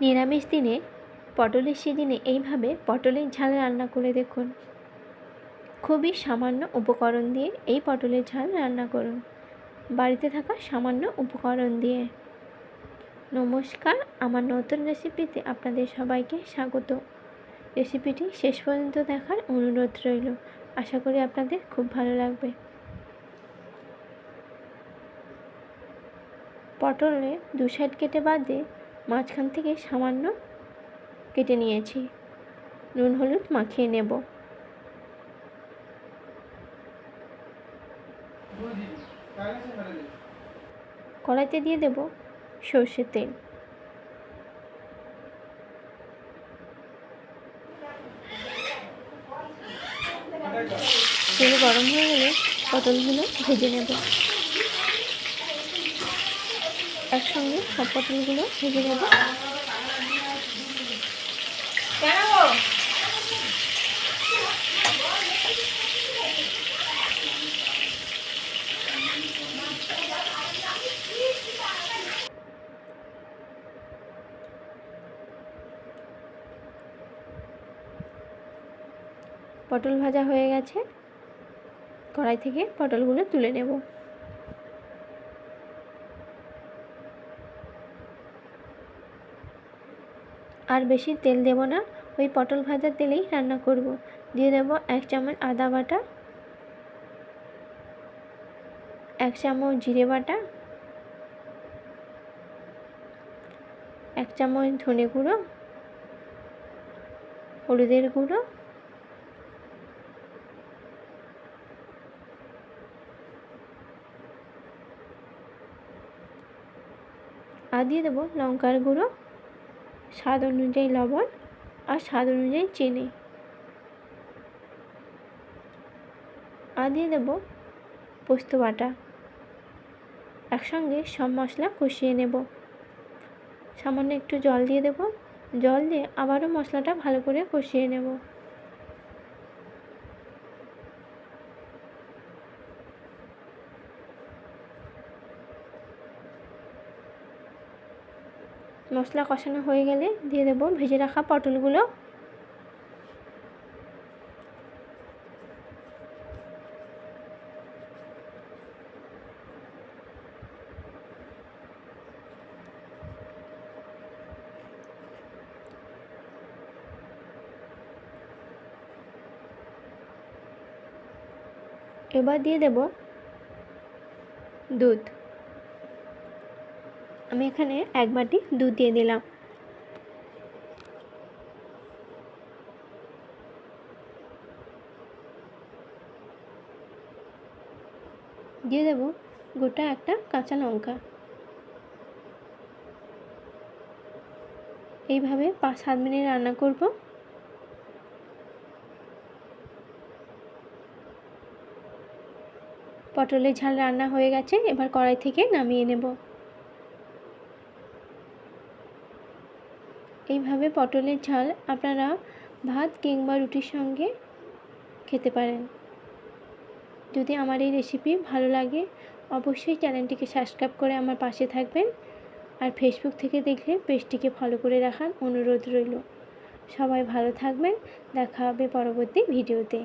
নিরামিষ দিনে, পটলের সিজনে এইভাবে পটলের ঝাল রান্না করে দেখুন। খুবই সামান্য উপকরণ দিয়ে এই পটলের ঝাল রান্না করুন। বাড়িতে থাকা সামান্য উপকরণ দিয়ে। নমস্কার, আমার নতুন রেসিপিতে আপনাদের সবাইকে স্বাগত। রেসিপিটি শেষ পর্যন্ত দেখার অনুরোধ রইল। আশা করি আপনাদের খুব ভালো লাগবে। পটলে দু সাইড কেটে বাদে মাঝখান থেকে সামান্য কেটে নিয়েছি। নুন, হলুদ মাখিয়ে নেব। কড়াইতে দিয়ে দেব সর্ষের তেল। তেল গরম হয়ে গেলে পটলগুলো ভেজে নেব। একসঙ্গে সব পটলগুলো ভেজে নেব। পটল ভাজা হয়ে গেছে। কড়াই থেকে পটলগুলো তুলে নেব। আর বেশি তেল দেব না। ওই পটল ভাজার তেলেই রান্না করব। দিয়ে দেব এক চামচ আদা বাটা, এক চামচ জিরে বাটা, এক চামচ ধনে গুঁড়ো, হলুদের গুঁড়ো, আর দিয়ে দেবো লঙ্কার গুঁড়ো। স্বাদ অনুযায়ী লবণ আর স্বাদ অনুযায়ী চিনি। আর দিয়ে দেবো পোস্ত বাটা। একসঙ্গে সব মশলা কষিয়ে নেব। সামান্য একটু জল দিয়ে দেব। জল দিয়ে আবারও মশলাটা ভালো করে কষিয়ে নেব। মশলা কষানো হয়ে গেলে দিয়ে দেবো ভেজে রাখা পটলগুলো। এবার দিয়ে দেব দুধ। আমি এখানে এক বাটি দুধ দিয়ে দিলাম। দিয়ে দেব গোটা একটা কাঁচা লঙ্কা। এইভাবে পাঁচ সাত মিনিট রান্না করব। পটলের ঝাল রান্না হয়ে গেছে, এবার কড়াই থেকে নামিয়ে নেব। এইভাবে পটলের ঝাল আপনারা ভাত কিংবা রুটির সঙ্গে খেতে পারেন। যদি আমার এই রেসিপি ভালো লাগে, অবশ্যই চ্যানেলটিকে সাবস্ক্রাইব করে আমার পাশে থাকবেন আর ফেসবুক থেকে দেখলে পেজটিকে ফলো করে রাখার অনুরোধ রইল। সবাই ভালো থাকবেন, দেখা হবে পরবর্তী ভিডিওতে